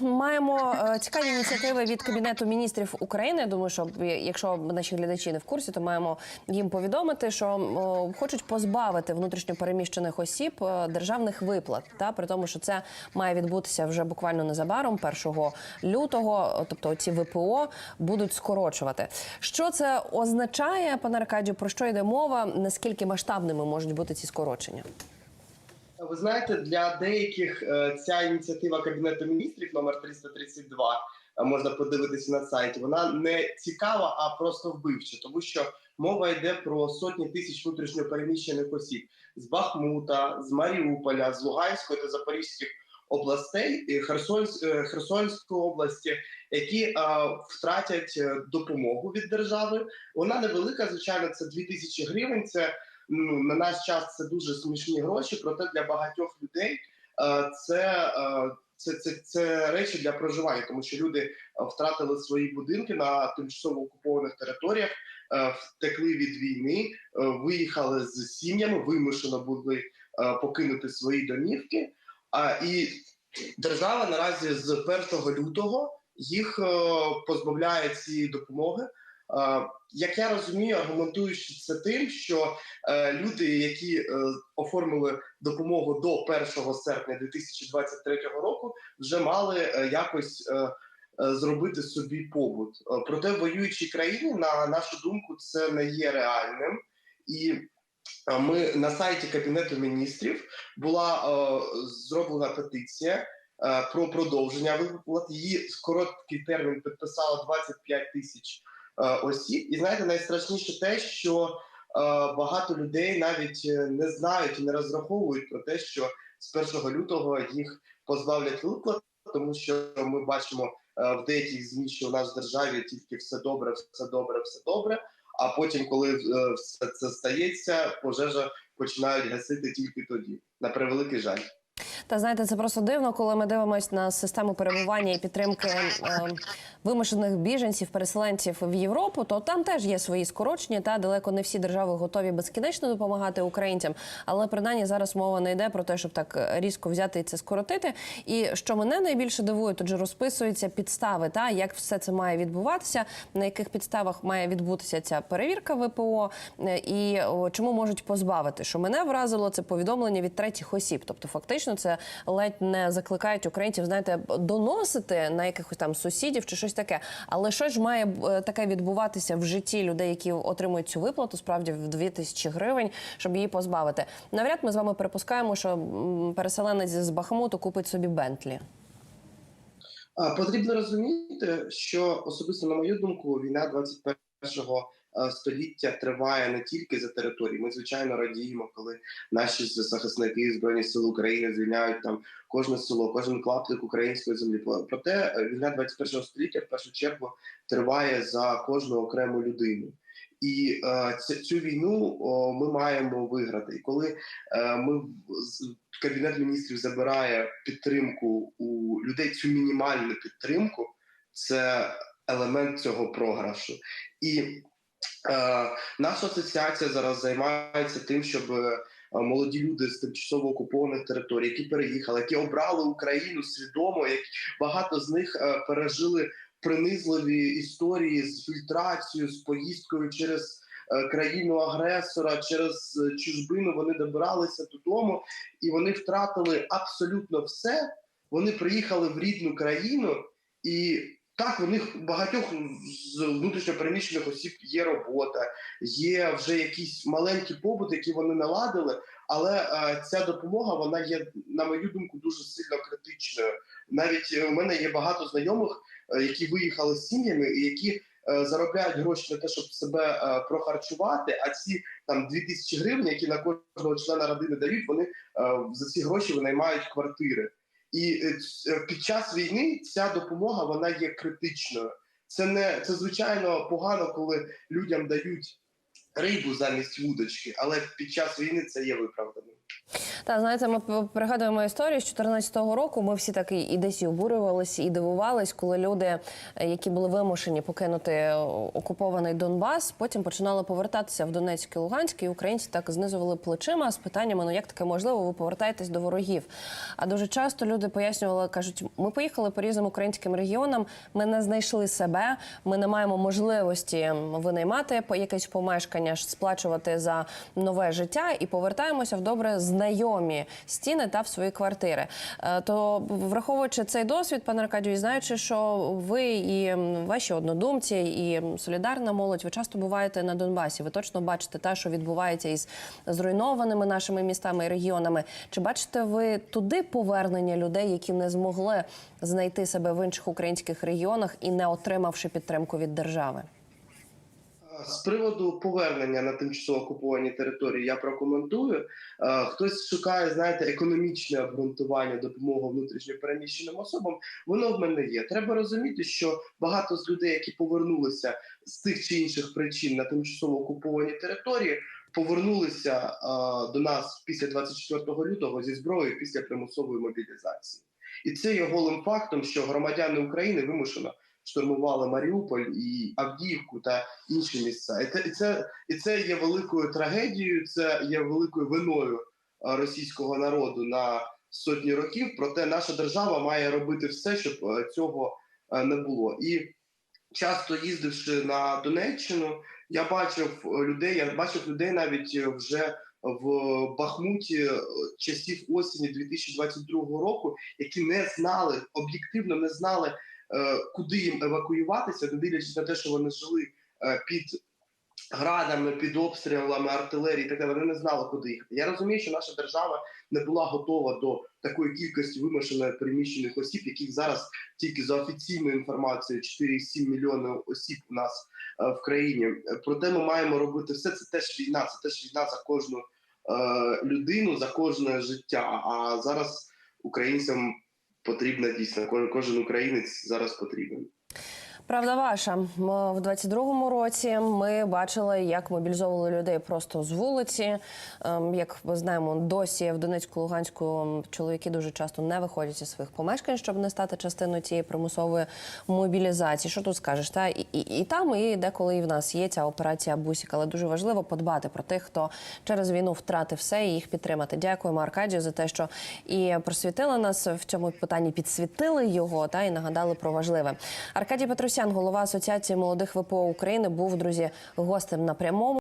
маємо е, цікаві ініціативи від кабінету міністрів України. Думаю, що е, якщо наші глядачі не в курсі, то маємо їм повідомити, що хочуть позбавити внутрішньопереміщених осіб е, державних виплат. Та при тому, що це має відбутися вже буквально незабаром, 1 лютого. Тобто ці ВПО будуть скорочувати. Що це означає, пане Аркадію? Про що йде мова? Наскільки масштабними можуть бути ці скорочення? Ви знаєте, для деяких е, ця ініціатива Кабінету міністрів номер 332, е, можна подивитися на сайті. Вона не цікава, а просто вбивча, тому що мова йде про сотні тисяч внутрішньопереміщених осіб з Бахмута, з Маріуполя, з Луганської та Запорізьких областей е, Херсонської області, які е, втратять допомогу від держави. Вона невелика, звичайно, це 2000 гривень. Це ну на наш час це дуже смішні гроші. Проте для багатьох людей е, це, е, це, це, це речі для проживання, тому що люди е, втратили свої будинки на тимчасово окупованих територіях, втекли від війни, виїхали з сім'ями, вимушено були покинути свої домівки. А і держава наразі з 1 лютого їх позбавляє цієї допомоги. Е, Як я розумію, аргументуючи це тим, що е, люди, які е, оформили допомогу до 1 серпня 2023 року, вже мали е, якось е, е, зробити собі побут. Е, Проте в воюючій країні, на нашу думку, це не є реальним. І ми на сайті Кабінету міністрів була е, зроблена петиція про продовження виплат. Її короткий термін підписало 25 тисяч осіб. І знаєте, найстрашніше те, що е, багато людей навіть е, не знають і не розраховують про те, що з 1 лютого їх позбавлять виплат, тому що ми бачимо е, в деяких змі, що у нас в державі тільки все добре, все добре, все добре. А потім, коли е, все це стається, пожежа починають гасити тільки тоді. На превеликий жаль. Та знаєте, це просто дивно, коли ми дивимося на систему перебування і підтримки е, вимушених біженців, переселенців в Європу. То там теж є свої скорочення. Та далеко не всі держави готові безкінечно допомагати українцям. Але принаймні зараз мова не йде про те, щоб так різко взяти і це скоротити. І що мене найбільше дивує, тут же розписуються підстави, та як все це має відбуватися, на яких підставах має відбутися ця перевірка ВПО, е, і чому можуть позбавити. Що мене вразило, це повідомлення від третіх осіб. Тобто, фактично, це ледь не закликають українців, знаєте, доносити на якихось там сусідів чи щось таке. Але що ж має е, таке відбуватися в житті людей, які отримують цю виплату, справді в 2000 гривень, щоб її позбавити? Навряд ми з вами припускаємо, що переселенець з Бахмуту купить собі Бентлі. Потрібно розуміти, що особисто на мою думку, війна 21-го е, століття триває не тільки за території. Ми звичайно радіємо, коли наші захисники збройні сили України звільняють там кожне село, кожен клаптик української землі. Проте е, війна 21-го століття в першу чергу триває за кожну окрему людину. І е, цю, війну о, ми маємо виграти. І коли е, ми кабінет міністрів забирає підтримку у людей, цю мінімальну підтримку, це елемент цього програшу. І е, наша асоціація зараз займається тим, щоб е, молоді люди з тимчасово окупованих територій, які переїхали, які обрали Україну свідомо, як багато з них е, пережили принизливі історії з фільтрацією, з поїздкою через е, країну агресора, через е, чужбину вони добиралися додому, і вони втратили абсолютно все. Вони приїхали в рідну країну, і так, у них багатьох з внутрішньопереміщених осіб є робота, є вже якийсь маленький побут, який вони наладили. Але е, ця допомога вона є, на мою думку, дуже сильно критичною. Навіть е, у мене є багато знайомих, е, які виїхали з сім'ями, і які е, заробляють гроші на те, щоб себе е, прохарчувати. А ці там 2000 гривень, які на кожного члена родини дають, вони е, за ці гроші винаймають квартири. І е, е, під час війни ця допомога вона є критичною. Це не це звичайно погано, коли людям дають рибу замість вудочки, але під час війни це є виправданим. Та знаєте, ми пригадуємо історію з 2014 року. Ми всі так і десь обурювалися, і дивувались, коли люди, е, які були вимушені покинути е, окупований Донбас, потім починали повертатися в Донецьк і Луганськ, і українці так знизували плечима з питаннями: ну як таке можливо, ви повертаєтесь до ворогів. А дуже часто люди пояснювали, кажуть, ми поїхали по різним українським регіонам, ми не знайшли себе, ми не маємо можливості винаймати якесь помешкання, ж сплачувати за нове життя і повертаємося в добре знайомі стіни та в свої квартири. Е, То враховуючи цей досвід, пане Аркадію, знаючи, що ви і ваші однодумці, і солідарна молодь, ви часто буваєте на Донбасі. Ви точно бачите те, що відбувається із зруйнованими нашими містами і регіонами. Чи бачите ви туди повернення людей, які не змогли знайти себе в інших українських регіонах і не отримавши підтримку від держави? З приводу повернення на тимчасово окуповані території я прокоментую. Е, Хтось шукає, знаєте, економічне обґрунтування допомоги внутрішньо переміщеним особам. Воно в мене є. Треба розуміти, що багато з людей, які повернулися з тих чи інших причин на тимчасово окуповані території, повернулися е, до нас після 24 лютого зі зброєю після примусової мобілізації. І це є голим фактом, що громадяни України вимушено штурмували Маріуполь і Авдіївку та інші місця. І це, і це, і це є великою трагедією, це є великою виною е, російського народу на сотні років. Проте наша держава має робити все, щоб е, цього е, не було. І часто їздивши на Донеччину, я бачив людей, я бачив людей навіть вже в Бахмуті часів осені 2022 року, які не знали об'єктивно не знали, куди їм евакуюватися, не дивлячись на те, що вони жили е, під градами, під обстрілами артилерії, і так далі. Вони не знали, куди їхати. Я розумію, що наша держава не була готова до такої кількості вимушено переміщених осіб, яких зараз тільки за офіційною інформацією 4,7 мільйони осіб у нас е, в країні. Проте ми маємо робити все. Це теж війна, це теж війна за кожну е, людину, за кожне життя. А зараз українцям потрібна дійсно кожен, українець зараз потрібен. Правда ваша. В 22-му році ми бачили, як мобілізовували людей просто з вулиці. Ем, Як ми знаємо, досі в Донецьку, Луганську чоловіки дуже часто не виходять із своїх помешкань, щоб не стати частиною цієї примусової мобілізації. Що тут скажеш? Та і, і, і там, і деколи і в нас є ця операція Бусік, але дуже важливо подбати про тих, хто через війну втратив все, і їх підтримати. Дякуємо Аркадію за те, що і просвітили нас в цьому питанні, підсвітили його та і нагадали про важливе. Аркадій Петросян, голова Асоціації молодих ВПО України, був друзі гостем на прямому.